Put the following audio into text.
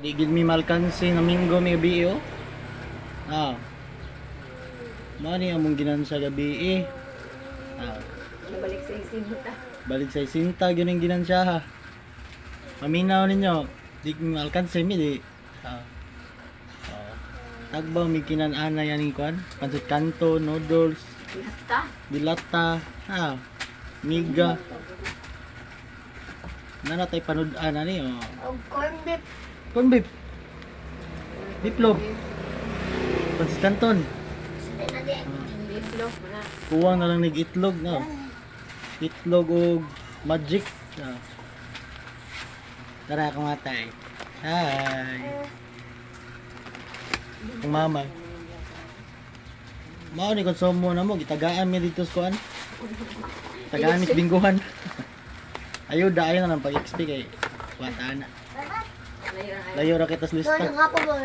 Di gid mi malkansi na minggo mi gabi oh. Ah. Mani among ginan sa gabi eh. Ah. Nabalik sa isinta. Balik sa isinta gyud ang ginan siya ha. Maminaw ninyo, di mi malkansi mi di. Ah. Ah. Tagbaw mi kinan-ana yan ni kwan. Pancit kanto, noodles, Lata. dilata, ha. Miga. Nana tay panud-an ani oh. O corn beef. Corn beef. Beef loaf na. Kuwang na lang nig itlog na. Itlog og magic. Ah. Tara kumatay. Hi. Ang mama. Mao ni konsumo na mo gitagaan mi dito sa kuan. Tagaan mi sa bingguhan. Ayo na lang pag-XP kay wata na. Layo ra kita lista. po